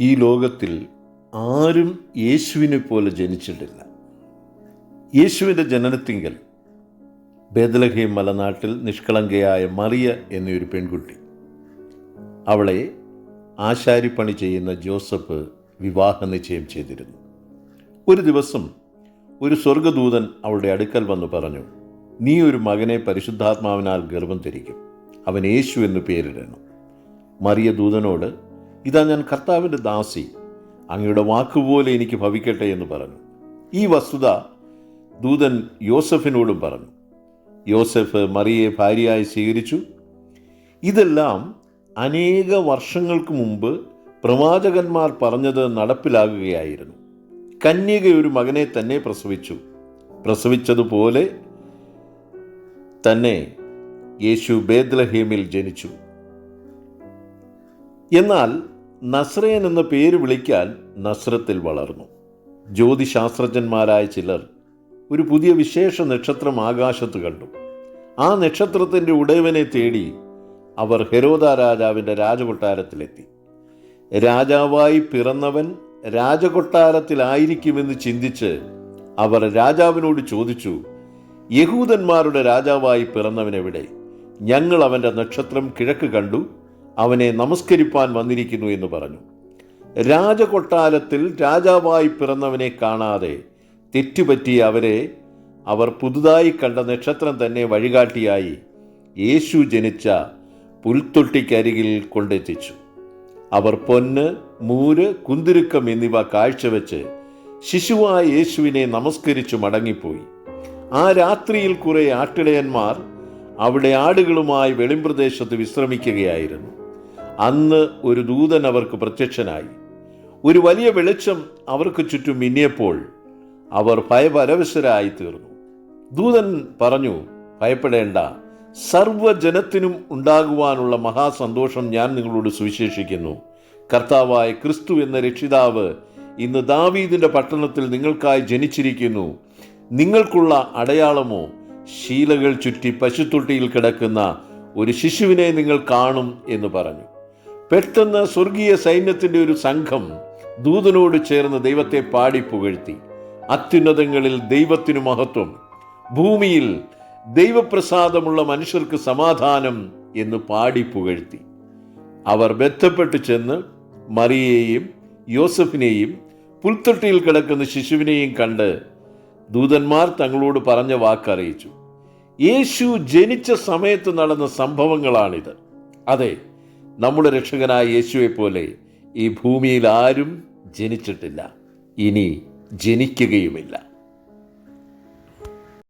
ഈ ലോകത്തിൽ ആരും യേശുവിനെ പോലെ ജനിച്ചിട്ടില്ല. യേശുവിന്റെ ജനനത്തിങ്കൽ ബേദലഹീം മലനാട്ടിൽ നിഷ്കളങ്കയായ മറിയ എന്നൊരു പെൺകുട്ടി. അവളെ ആശാരിപ്പണി ചെയ്യുന്ന ജോസഫ് വിവാഹ നിശ്ചയം ചെയ്തിരുന്നു. ഒരു ദിവസം ഒരു സ്വർഗദൂതൻ അവളുടെ അടുക്കൽ വന്ന് പറഞ്ഞു നീ ഒരു മകനെ പരിശുദ്ധാത്മാവിനാൽ ഗർഭം ധരിക്കും. അവൻ യേശു എന്ന് പേരിടണം. മറിയ ദൂതനോട് ഇതാ ഞാൻ കർത്താവിന്റെ ദാസി. അങ്ങയുടെ വാക്കുപോലെ എനിക്ക് ഭവിക്കട്ടെ എന്ന് പറഞ്ഞു. ഈ വസ്തുത ദൂതൻ യോസഫിനോടും പറഞ്ഞു. യോസഫ് മറിയെ ഭാര്യയായി സ്വീകരിച്ചു. ഇതെല്ലാം അനേക വർഷങ്ങൾക്ക് മുമ്പ് പ്രവാചകന്മാർ പറഞ്ഞത് നടപ്പിലാകുകയായിരുന്നു. കന്യക ഒരു മകനെ തന്നെ പ്രസവിച്ചു. പ്രസവിച്ചതുപോലെ തന്നെ യേശു ബേദ്ലഹേമിൽ ജനിച്ചു. എന്നാൽ നസ്രയൻ എന്ന പേര് വിളിക്കാൻ നസ്രത്തിൽ വളർന്നു. ജ്യോതിശാസ്ത്രജ്ഞന്മാരായ ചിലർ ഒരു പുതിയ വിശേഷ നക്ഷത്രം ആകാശത്ത് കണ്ടു. ആ നക്ഷത്രത്തിന്റെ ഉടയവനെ തേടി അവർ ഹെരോദ രാജാവിന്റെ രാജകൊട്ടാരത്തിലെത്തി. രാജാവായി പിറന്നവൻ രാജകൊട്ടാരത്തിലായിരിക്കുമെന്ന് ചിന്തിച്ച് അവർ രാജാവിനോട് ചോദിച്ചു യഹൂദന്മാരുടെ രാജാവായി പിറന്നവൻ എവിടെ ഞങ്ങൾ അവന്റെ നക്ഷത്രം കിഴക്ക് കണ്ടു. അവനെ നമസ്കരിപ്പാൻ വന്നിരിക്കുന്നു എന്ന് പറഞ്ഞു. രാജകൊട്ടാരത്തിൽ രാജാവായി പിറന്നവനെ കാണാതെ തെറ്റുപറ്റിയ അവരെ അവർ പുതുതായി കണ്ട നക്ഷത്രം തന്നെ വഴികാട്ടിയായി യേശു ജനിച്ച പുൽത്തൊട്ടിക്കരികിൽ കൊണ്ടെത്തിച്ചു. അവർ പൊന്ന് മൂര് കുന്തിരുക്കം എന്നിവ കാഴ്ചവെച്ച് ശിശുവായ യേശുവിനെ നമസ്കരിച്ചു മടങ്ങിപ്പോയി. ആ രാത്രിയിൽ കുറെ ആട്ടിടയന്മാർ അവിടെ ആടുകളുമായി വെളിമ്പ്രദേശത്ത് വിശ്രമിക്കുകയായിരുന്നു. അന്ന് ഒരു ദൂതൻ അവർക്ക് പ്രത്യക്ഷനായി. ഒരു വലിയ വെളിച്ചം അവർക്ക് ചുറ്റും മിന്നിയപ്പോൾ അവർ ഭയപരവശരായി തീർന്നു ദൂതൻ പറഞ്ഞു ഭയപ്പെടേണ്ട. സർവജനത്തിനും ഉണ്ടാകുവാനുള്ള മഹാസന്തോഷം ഞാൻ നിങ്ങളോട് സുവിശേഷിക്കുന്നു. കർത്താവായ ക്രിസ്തു എന്ന രക്ഷിതാവ് ഇന്ന് ദാവീദിന്റെ പട്ടണത്തിൽ നിങ്ങൾക്കായി ജനിച്ചിരിക്കുന്നു. നിങ്ങൾക്കുള്ള അടയാളമോ? ശീലകൾ ചുറ്റി പശുത്തൊട്ടിയിൽ കിടക്കുന്ന ഒരു ശിശുവിനെ നിങ്ങൾ കാണും എന്ന് പറഞ്ഞു. പെട്ടെന്ന് സ്വർഗീയ സൈന്യത്തിന്റെ ഒരു സംഘം ദൂതനോട് ചേർന്ന് ദൈവത്തെ പാടി പുകഴ്ത്തി. അത്യുന്നതങ്ങളിൽ ദൈവത്തിനു മഹത്വം. ഭൂമിയിൽ ദൈവപ്രസാദമുള്ള മനുഷ്യർക്ക് സമാധാനം എന്ന് പാടി പുകഴ്ത്തി. അവർ ബന്ധപ്പെട്ട് ചെന്ന് മറിയേയും യോസഫിനെയും പുൽത്തൊട്ടിയിൽ കിടക്കുന്ന ശിശുവിനെയും കണ്ട് ദൂതന്മാർ തങ്ങളോട് പറഞ്ഞ വാക്കറിയിച്ചു. യേശു ജനിച്ച സമയത്ത് നടന്ന സംഭവങ്ങളാണിത്. അതെ നമ്മുടെ രക്ഷകനായ യേശുവെ പോലെ ഈ ഭൂമിയിൽ ആരും ജനിച്ചിട്ടില്ല. ഇനി ജനിക്കുകയുമില്ല.